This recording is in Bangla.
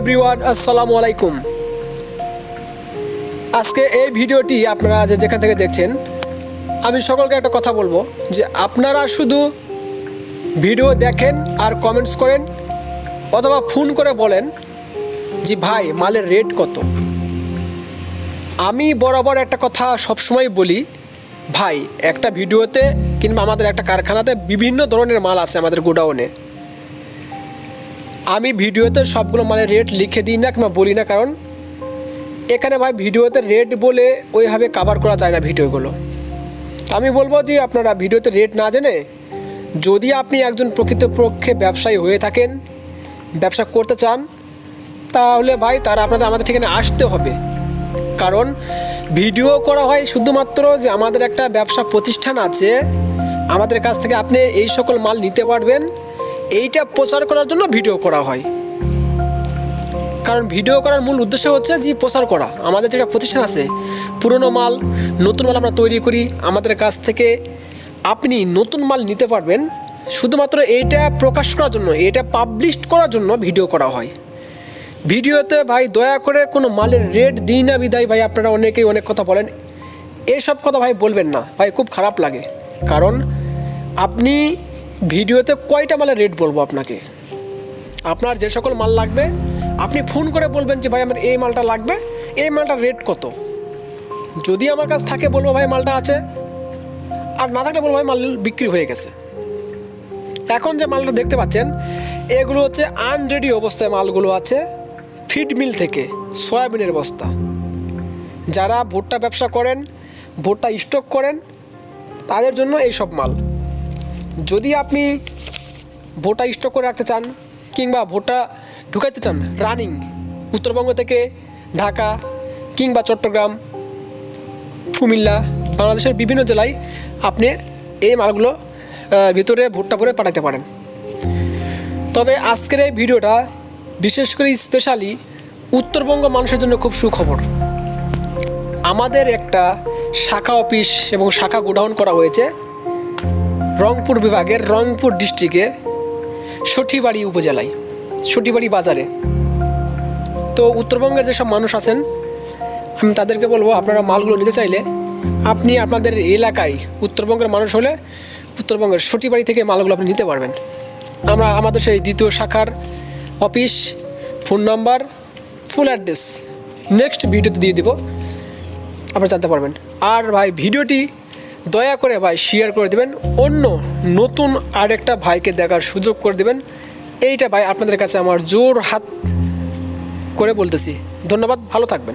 এভরিওয়ান, আসসালামু আলাইকুম। আজকে এই ভিডিওটি আপনারা যে যেখান থেকে দেখছেন, আমি সকলকে একটা কথা বলব যে আপনারা শুধু ভিডিও দেখেন আর কমেন্টস করেন অথবা ফোন করে বলেন যে ভাই, মালের রেট কত? আমি বরাবর একটা কথা সবসময় বলি, ভাই, একটা ভিডিওতে কিংবা আমাদের একটা কারখানাতে বিভিন্ন ধরনের মাল আছে আমাদের গোডাউনে। আমি ভিডিওতে সবগুলো মালের রেট লিখে দিই না কিংবা বলি না, কারণ এখানে ভাই ভিডিওতে রেট বলে ওইভাবে কাভার করা যায় না ভিডিওগুলো। আমি বলব যে আপনারা ভিডিওতে রেট না জেনে যদি আপনি একজন প্রকৃতপক্ষে ব্যবসায়ী হয়ে থাকেন, ব্যবসা করতে চান, তাহলে ভাই তারা আপনাদের আমাদের ঠিকানে আসতে হবে। কারণ ভিডিও করা হয় শুধুমাত্র যে আমাদের একটা ব্যবসা প্রতিষ্ঠান আছে, আমাদের কাছ থেকে আপনি এই সকল মাল নিতে পারবেন। এইটা প্রচার করার জন্য ভিডিও করা হয়। কারণ ভিডিও করার মূল উদ্দেশ্য হচ্ছে যে প্রচার করা। আমাদের যেটা প্রতিষ্ঠান আছে, পুরনো মাল, নতুন মাল আমরা তৈরি করি, আমাদের কাছ থেকে আপনি নতুন মাল নিতে পারবেন। শুধুমাত্র এইটা প্রকাশ করার জন্য এটা পাবলিশ করার জন্য ভিডিও করা হয়। ভিডিওতে ভাই দয়া করে কোনো মালের রেট দিই না বিদায়। ভাই আপনারা অনেকেই অনেক কথা বলেন। এসব কথা ভাই বলবেন না। ভাই খুব খারাপ লাগে। কারণ আপনি ভিডিওতে কয়টা মালের রেট বলব আপনাকে? আপনার যে সকল মাল লাগবে, আপনি ফোন করে বলবেন যে, ভাই, আমার এই মালটা লাগবে। এই মালটার রেট কত? যদি আমার কাছে থাকে, বলব, ভাই, মালটা আছে। আর না থাকলে বলব, ভাই, মাল বিক্রি হয়ে গেছে। এখন যে মালটা দেখতে পাচ্ছেন, এগুলো হচ্ছে আনরেডি অবস্থায় মালগুলো আছে ফিড মিল থেকে, সয়াবিনের বস্তা। যারা ভুট্টা ব্যবসা করেন, ভুট্টা স্টক করেন, তাদের জন্য এই সব মাল। যদি আপনি ভোটা স্টক করে রাখতে চান কিংবা ভোটা ঢুকাইতে চান রানিং উত্তরবঙ্গ থেকে ঢাকা কিংবা চট্টগ্রাম, কুমিল্লা, বাংলাদেশের বিভিন্ন জেলায় আপনি এই মালগুলো ভিতরে ভুট্টা করে পাঠাতে পারেন। তবে আজকের এই ভিডিওটা বিশেষ করে স্পেশালি উত্তরবঙ্গ মানুষের জন্য খুব সুখবর। আমাদের একটা শাখা অফিস এবং শাখা গোডাউন করা হয়েছে। রংপুর বিভাগের রংপুর ডিস্ট্রিক্টে সঠিবাড়ি উপজেলায়, সঠিবাড়ি বাজারে। তো উত্তরবঙ্গের যেসব মানুষ আছেন, আমি তাদেরকে বলব, আপনারা মালগুলো নিতে চাইলে আপনি আপনাদের এলাকায় উত্তরবঙ্গের মানুষ হলে উত্তরবঙ্গের সঠিবাড়ি থেকে মালগুলো আপনি নিতে পারবেন। আমরা আমাদের সেই দ্বিতীয় শাখার office, phone number, full address, next ভিডিওতে দিয়ে দেবো, আপনারা জানতে পারবেন। আর ভাই, ভিডিওটি দয়া করে ভাই শেয়ার করে দেবেন। অন্য নতুন আরেকটা ভাইকে দেখার সুযোগ করে দেবেন। এইটা ভাই আপনাদের কাছে আমার জোর হাত করে বলতেছি। ধন্যবাদ, ভালো থাকবেন।